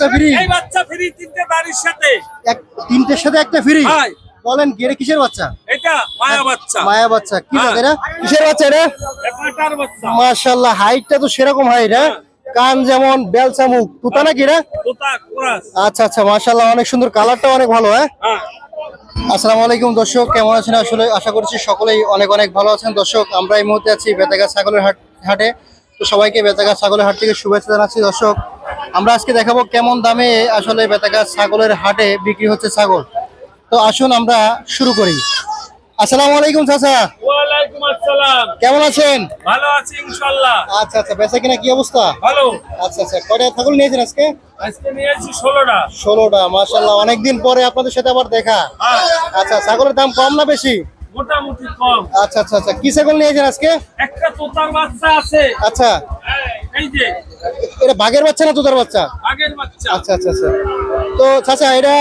বাচ্চা ফ্রি এই বাচ্চা ফ্রি তিনটে বাড়ির সাথে। এক তিনটের সাথে একটা ফ্রি ভাই। বলেন এটা কিসের বাচ্চা? এটা মায়া বাচ্চা। মায়া বাচ্চা কি হ্যাঁ। জাত কিসের বাচ্চা এটা? এপাটার বাচ্চা। মাশাআল্লাহ হাইটটা তো সেরকম হাইট হ্যাঁ? কান যেমন বেলচা মুখ তুতা নাকি কুরাস। আচ্ছা আচ্ছা মাশাআল্লাহ অনেক সুন্দর কালারটা অনেক ভালো হ্যাঁ? হ্যাঁ। আসসালামু আলাইকুম দর্শক কেমন আছেন? আসলে আশা করছি সকলেই অনেক অনেক ভালো আছেন। দর্শক আমরা এই মুহূর্তে আছি বেতাগা ছাগলের হাট হাটে। তো সবাইকে বেতাগা ছাগলের হাট থেকে শুভেচ্ছা জানাচ্ছি। দর্শক আমরা আজকে দেখাবো কেমন দামে আসলে বেতাগা ছাগলের হাটে বিক্রি হচ্ছে ছাগল। তো আসুন আমরা শুরু করি। আসসালামু আলাইকুম চাচা। ওয়ালাইকুম আসসালাম। কেমন আছেন? ভালো আছি ইনশাআল্লাহ আচ্ছা আচ্ছা বেচা কিনা কি অবস্থা? ভালো। আচ্ছা আচ্ছা কয়টা ছাগল নিয়েছেন আজকে? আজকে নিয়েছি ষোলোটা। ষোলোটা অনেকদিন পরে আপনাদের সাথে আবার দেখা। হ্যাঁ। আচ্ছা ছাগলের দাম কম না বেশি? মোটামুটি কম। আচ্ছা আচ্ছা আচ্ছা কি ছাগল নিয়েছেন আজকে? একটা তোতার বাচ্চা আছে। আচ্ছা। এই যে এটা বাঘের বাচ্চা না তুতার বাচ্চা? আচ্ছা আচ্ছা আচ্ছা। তো চাচা এটা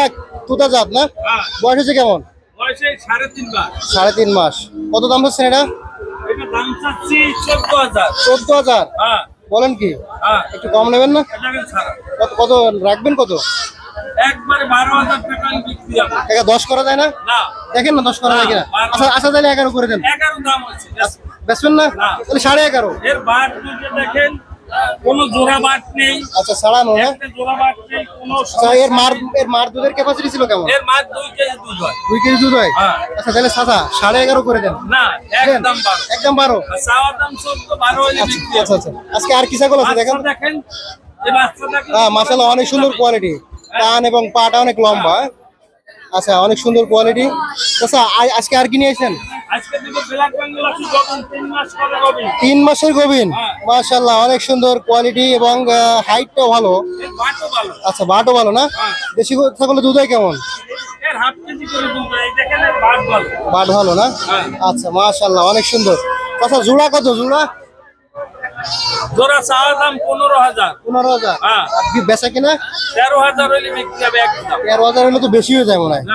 তুতা জাত না? হ্যাঁ। বয়স হচ্ছে কেমন? সাড়ে তিন মাস। কত দাম হচ্ছে এটা? চোদ্দ হাজার। হ্যাঁ। বলেন কি? হ্যাঁ। একটু কম নেবেন না? কত কত রাখবেন কত? দশ করা যায় না? দেখেন না দশ করা যায় কিনা? আচ্ছা আচ্ছা তাহলে এগারো করে দেন। হচ্ছে বেচবেন না। তাহলে সাড়ে এগারো। দেখেন কোনো জোড়া বাট নেই। আচ্ছা ছাড়ানো হ্যাঁ একটা জোড়া বাট নেই কোনো আচ্ছা এর মার এর মার দুধের ক্যাপাসিটি ছিল কেমন? এর মাছ দুই কেজি দুধ হয়। দুই কেজি দুধ হয়? হ্যাঁ। আচ্ছা তাহলে সাদা সাড়ে এগারো করে দেন। না একদম বারো। একদম বারো। আর চাওয়ার দাম চোদ্দ বারো হলে বিক্রি আচ্ছা আচ্ছা। আজকে আর কি ছাগল আছে দেখেন। দেখেন এই হ্যাঁ মাশাআল্লাহ অনেক সুন্দর কোয়ালিটি কান এবং পাটা অনেক লম্বা। হ্যাঁ? আচ্ছা অনেক সুন্দর কোয়ালিটি আচ্ছা আজকে আর কি নিয়েছেন তিন মাসের গবিন? হ্যাঁ। মাশাআল্লাহ অনেক সুন্দর কোয়ালিটি এবং হাইটটাও ভালো। আচ্ছা বাটও ভালো না। দেশি গো- ছাগলের দুধ হয় কেমন? করে দুধ হয় এর বাট ভালো। না? হ্যাঁ। আচ্ছা মাশাআল্লাহ অনেক সুন্দর। আচ্ছা জোড়া কত? জোড়া? জোড়া চাওয়ার দাম পনেরো হাজার। পনেরো হাজার। আর বেচা কিনা? তেরো হাজার হলে তেরো হাজার তো বেশি হয়ে যায় মনে হয়।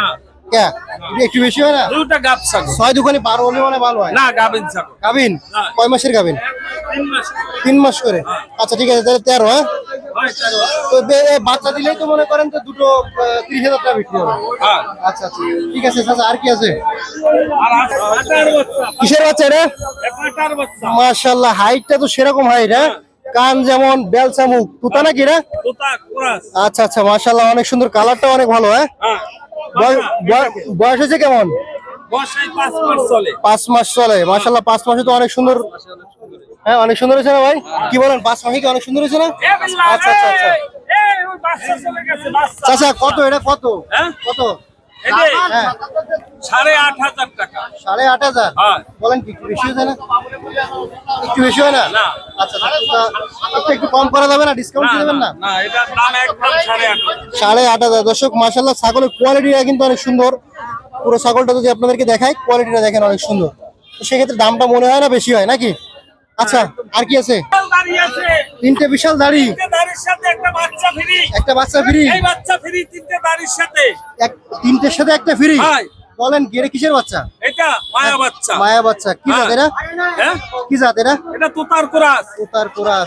একটু বেশি হয় না? দুটা গাব ছাগল। ছয় দোকানে বারো হলে মানে ভালো হয়। না গাবেন ছাগল। গাবিন? কয় মাসের গাবিন? তিন মাস করে। আচ্ছা ঠিক আছে তাহলে তেরো হ্যাঁ? তো বাচ্চা দিলেই তো মনে করেন তো দুটো ত্রিশ হাজার টাকা বিক্রি হবে। হ্যাঁ। আচ্ছা আচ্ছা। ঠিক আছে চাচা আর কি আছে? কিসের বাচ্চা এটা? এপাটার হাইটটা তো সেরকম হাইট হ্যাঁ? কান যেমন বেলচা মুখ। তুতা নাকি কুরাস। আচ্ছা আচ্ছা মাশাল্লাহ অনেক সুন্দর কালারটা অনেক ভালো হ্যাঁ? হ্যাঁ। বয়স হয়েছে কেমন? পাঁচ মাস চলে। মাসাল্লাহ মাস পাঁচ মাসে তো অনেক সুন্দর হ্যাঁ অনেক সুন্দর হয়েছে না ভাই? কি বলেন পাঁচ মাসে কি অনেক সুন্দর হয়েছে না? আচ্ছা আচ্ছা আচ্ছা। আচ্ছা কত এটা? কত? হ্যাঁ? কত? সাড়ে আট হাজার টাকা। সাড়ে আট হাজার? হ্যাঁ। বলেন কি একটু বেশি হয়েছে না? একটু বেশি হয় না। আচ্ছা একটু একটু কম করা যাবে না? ডিসকাউন্ট না, দেবেন। সাড়ে আট হাজার। দর্শক মাসাল্লাহ ছাগলের কোয়ালিটিটা কিন্তু অনেক সুন্দর। পুরো ছাগলটা যদি আপনাদেরকে দেখায় কোয়ালিটিটা দেখেন অনেক সুন্দর। তো সেক্ষেত্রে দামটা মনে হয় না বেশি হয় নাকি? আচ্ছা আর কি আছে? তিনটে বিশাল দাড়ি। একটা বাচ্চা ফ্রি। বাচ্চা তিনটে দাড়ির সাথে। তিনটের সাথে একটা ফ্রি? বলেন এটা কিসের বাচ্চা? এটা মায়া বাচ্চা। মায়া বাচ্চা। কি জাত হ্যাঁ। এটা হ্যাঁ? কি জাত এটা এটা তোতার কুরাস।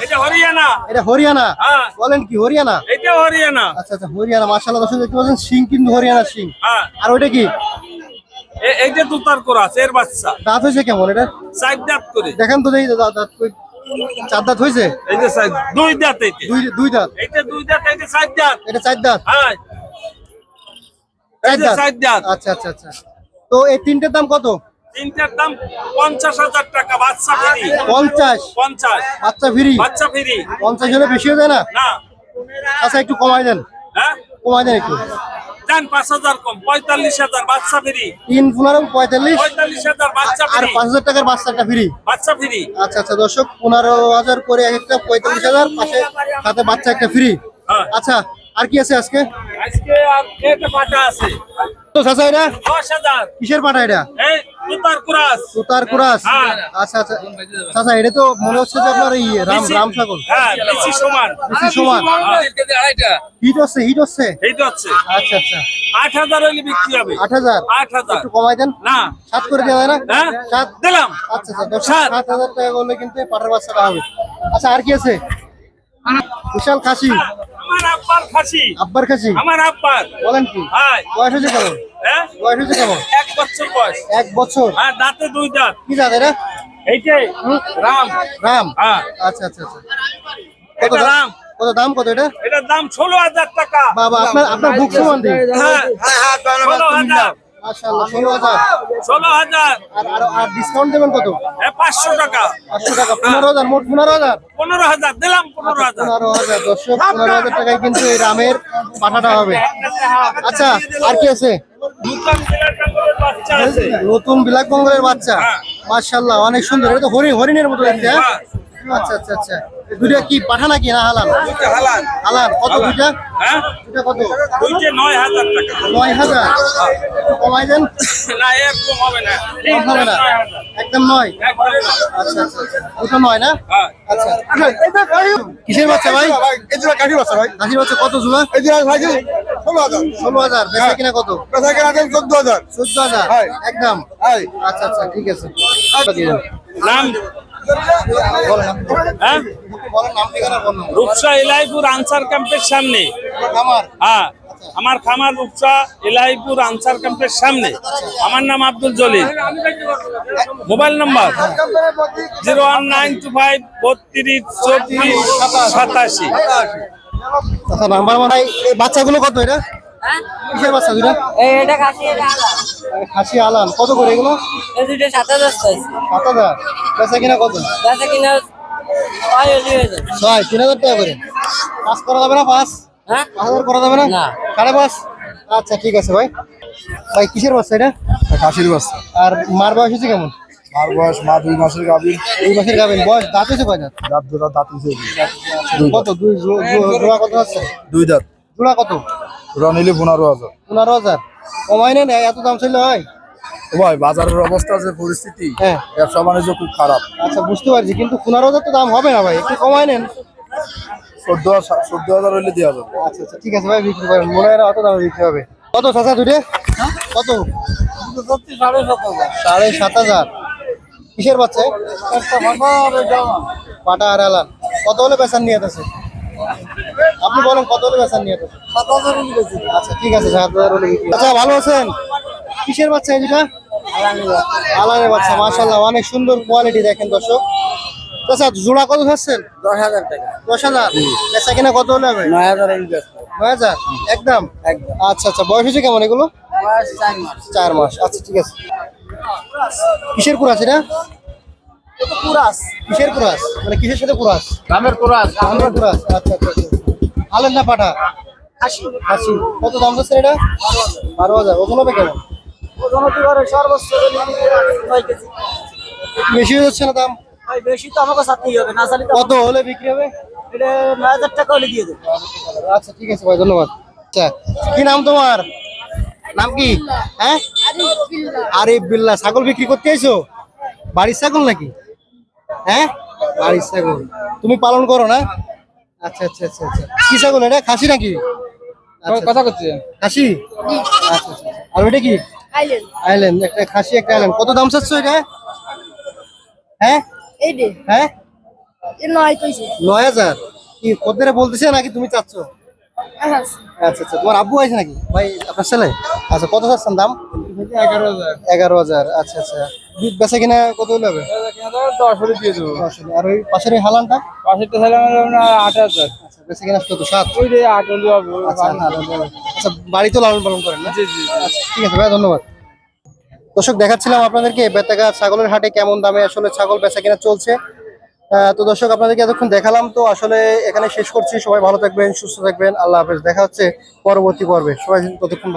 এটা হরিয়ানা। এটা হরিয়ানা? হ্যাঁ। বলেন কি হরিয়ানা? এটা হরিয়ানা। আচ্ছা আচ্ছা হরিয়ানা। মাশাআল্লাহ দর্শক দেখতে পাচ্ছেন সিং কিন্তু হরিয়ানা সিং হ্যাঁ। আর ওইটা কি? এইটা তোতার কুরাস এর বাচ্চা। দাঁত হয়েছে কেমন এটা? চার দাঁত করে। দেখেন তো দেখি দাঁত কই? চার দাঁত হয়েছে? এই যে চার দুই দাঁত এইটা দুই দুই দাঁত? এইটা দুই দাঁত এইটা চার দাঁত। এটা চার দাঁত? হ্যাঁ। এই যে চার দাঁত। আচ্ছা আচ্ছা আচ্ছা। তো এই তিনটের দাম কত? তিনটার দাম পঞ্চাশ হাজার টাকা বাচ্চা ফ্রি। পঞ্চাশ? পঞ্চাশ। বাচ্চা ফ্রি? বাচ্চা ফ্রি। পঞ্চাশ হলে বেশি হয়ে যায় না? না। আচ্ছা একটু কমাই দেন। হ্যাঁ? কমাই দেন একটু। দেন পাঁচ হাজার কম পঁয়তাল্লিশ হাজার বাচ্চা ফ্রি। তিন পনেরো পঁয়তাল্লিশ। পঁয়তাল্লিশ হাজার বাচ্চা আর পাঁচ হাজার টাকার ফ্রি। বাচ্চা ফ্রি। আচ্ছা আচ্ছা দর্শক পনেরো হাজার করে এক একটা পঁয়তাল্লিশ হাজার পাশে সাথে বাচ্চা একটা ফ্রি। হ্যাঁ। আচ্ছা আর কি আছে আজকে? আজকে একটা পাটা আছে। তো চাচা এটা? কিসের পাঠা এটা? কুরাস। কুরাস? হ্যাঁ। আচ্ছা আচ্ছা। চাচা এটা তো মনে হচ্ছে যে আপনার এই রাম রাম ছাগল। হ্যাঁ সমান। সমান। হিট হচ্ছে হিট হচ্ছে? আচ্ছা আচ্ছা। আট হাজার হলে বিক্রি হবে। আট হাজার? আট হাজার। একটু কমাই দেন। না। সাত করে দেওয়া যায় না? হ্যাঁ সাত? দিলাম। আচ্ছা আচ্ছা সাত। হাজার টাকা করলে কিন্তু পাটার বাচ্চাটা হবে। আচ্ছা আর কি আছে? বিশাল খাসি। আব্বার খাসি আব্বার খাসি আমার আব্বার। বলেন কি? হাই। বয়স হয়েছে কেমন? হ্যাঁ? বয়স হয়েছে কেমন? এক বছর বয়স। এক বছর? হ্যাঁ দাঁতে দুই দাঁত। কি দাঁত এটা? এইটাই রাম। রাম? হ্যাঁ। আচ্ছা আচ্ছা আচ্ছা। কত এটা রাম। কত দাম কত এটা? এটার দাম ষোলো হাজার টাকা। বাবা আপনার আপনার বুক সমান দিন। হ্যাঁ। হ্যাঁ হাজার ষোলো হাজার। ষোলো হাজার। আর ডিসকাউন্ট দেবেন কত? পাঁচশো টাকা। পাঁচশো টাকা পনেরো হাজার মোট পনেরো হাজার? পনেরো হাজার দিলাম পনেরো হাজার। পনেরো হাজার দর্শক পনেরো হাজার টাকায় কিন্তু এই রামের পাঠাটা হবে। আচ্ছা আর কি আছে? নতুন ব্ল্যাক বেঙ্গলের বাচ্চা। হ্যাঁ। মাশাআল্লাহ অনেক সুন্দর। এটা তো হরিণ হরিণের মতো হ্যাঁ? হ্যাঁ। আচ্ছা আচ্ছা আচ্ছা। দুইটা কি পাঠা নাকি না হালাল? দুইটা হালাল। হালাল। কত দুইটা? হ্যাঁ? দুইটা কত? দুইটা নয় হাজার টাকা। নয় হাজার? একটু কমাই দেন। না হবে না। হবে না। একদম নয় নয়। আচ্ছা আচ্ছা আচ্ছা। নয় না? হ্যাঁ। আচ্ছা। কিসের বাচ্চা ভাই? এই যে কাঠি বাচ্চা ভাই। বাচ্চা কত জুলা এই যে ভাই ষোলো হাজার। ষোলো হাজার। বেচা কিনা কত? পেশা কেনা চোদ্দ হাজার। চোদ্দ হাজার। হ্যাঁ। একদম? হাই আচ্ছা আচ্ছা ঠিক আছে। নাম হ্যাঁ? রূপসা এলাইপুর আনসার ক্যাম্পের সামনে। হ্যাঁ আমার খামার রূপসা এলাইপুর আনসার ক্যাম্পের সামনে। আমার নাম Abdul Jalil. Mobile number zero one nine two five বত্রিশ চব্বিশ সাতাশি। আচ্ছা মানে বাচ্চাগুলো কত এটা? কিসের বাচ্চা দুটা এটা খাসি খাসি আলান কত করে এগুলো? এই দুটো সাত হাজার চাইছি সাত হাজার। বেচা কিনা কত? বেচা কিনা ছয় হয়ে তিন হাজার টাকা করে। পাঁচ করা যাবে না পাঁচ? হ্যাঁ? পাঁচ হাজার করা যাবে না? না। সাড়ে পাঁচ? আচ্ছা ঠিক আছে ভাই। ভাই কিসের বাচ্চা এটা? কাশির বাচ্চা। আর মার বয়স হচ্ছে কেমন? মার বয়স মা দুই মাসের গাভী দুই মাসের গাবেন বয়স দাঁত হয়েছে কয় দাঁত? দাঁত দুটা দাঁত উঠে কত? দুই জোড়া কত আছে? দুই দাঁত। জোড়া কত? নিলে পনেরো হাজার। পনেরো হাজার। কমাই নেন এত দাম ছিল হয়? ভাই বাজারের অবস্থা যে পরিস্থিতি হ্যাঁ। ব্যবসা বাণিজ্য খুব খারাপ। আচ্ছা বুঝতে পারছি কিন্তু পনেরো হাজার তো দাম হবে না ভাই একটু কমাই নেন। চোদ্দ হাজার চোদ্দ হাজার হইলে দেওয়া যাবে। আচ্ছা আচ্ছা ঠিক আছে ভাই বিক্রি করেন। মনে হয় না অত দামে বিক্রি হবে। কত চাচা দুটে কত সাড়ে সাত হাজার। সাড়ে সাত হাজার। কিসের বাচ্চা? পাটা আর আলান কত হলে বেচান নিয়ে আছে? আপনি বলেন কত হলে বেচান নিয়ে সাত হাজার আচ্ছা ঠিক আছে সাত হাজার হলে আচ্ছা ভালো আছেন? কিসের বাচ্চা এটা আলানের বাচ্চা। মাশাল্লাহ অনেক সুন্দর কোয়ালিটি দেখেন দর্শক। আচ্ছা জোড়া কত খাচ্ছেন দশ হাজার টাকা। দশ হাজার? বেচা কিনা কত হলে হবে? নয় হাজার নয় হাজার? একদম? একদম। আচ্ছা আচ্ছা বয়স হয়েছে কেমন এগুলো? চার মাস। আচ্ছা ঠিক আছে। কিসের কুরাস এটা? কুরাস। কিসের কুরাস? মানে কিসের সাথে কুরাস? দামের কুরাস। আমরা কুরাস। আচ্ছা আচ্ছা। আলেন না পাঠা? খাসি। হাসি কত দাম যাচ্ছে এটা? বারো হাজার। ওজন হবে কেমন? ওজন হতে পারে সর্বোচ্চ ছয় কেজি। একটু বেশি হয়ে যাচ্ছে না দাম? ভাই বেশি তো আমাকে সাথেই হবে না কত হলে বিক্রি হবে? এটা নয় হাজার টাকা হলে দিয়ে দেবো। আচ্ছা ঠিক আছে ভাই ধন্যবাদ। আচ্ছা কি নাম তোমার? নাম কি? হ্যাঁ? আরিফ বিল্লা। ছাগল বিক্রি করতে আইছো বাড়ির ছাগল নাকি? হ্যাঁ? বাড়ির ছাগল। তুমি পালন করো না? আচ্ছা আচ্ছা আচ্ছা আচ্ছা। কি ছাগল এটা? খাসি নাকি? আচ্ছা, কথা করছে খাসি? আচ্ছা আচ্ছা আচ্ছা। আর ওইটা কি? আইল্যান্ড। একটা খাসি একটা আইল্যান্ড। কত দাম চাচ্ছ এটা? হ্যাঁ? এই হ্যাঁ? এ নয় হাজার। কি কত বলতেছে নাকি তুমি চাচ্ছ? আচ্ছা আচ্ছা। তোমার আব্বু আছে নাকি? ভাই আপনার ছেলে? আচ্ছা কত চাচ্ছেন দাম? এগারো হাজার। এগারো হাজার আচ্ছা। আচ্ছা বেচা কিনা কত হলে হবে? দশ হলে। দিয়ে দেবো আর ওই পাশের ওই হালানটা? পাশেরটা আট হাজার আচ্ছা বেচা কিনা কত? সাত? ওই আট হলে হবে আচ্ছা বাড়িতে লালন পালন করেন না? আচ্ছা ঠিক আছে ভাই ধন্যবাদ। দর্শক দেখাচ্ছিলাম আপনাদেরকে। বেতাগা ছাগলের হাটে কেমন দামে আসলে ছাগল বেচা কিনা চলছে? তো দর্শক, আপনাদেরকে এতক্ষণ দেখালাম। তো আসলে এখানে শেষ করছি। সবাই ভালো থাকবেন, সুস্থ থাকবেন। আল্লাহ হাফেজ। দেখা হচ্ছে পরবর্তী পর্বে। সবাই ততক্ষণ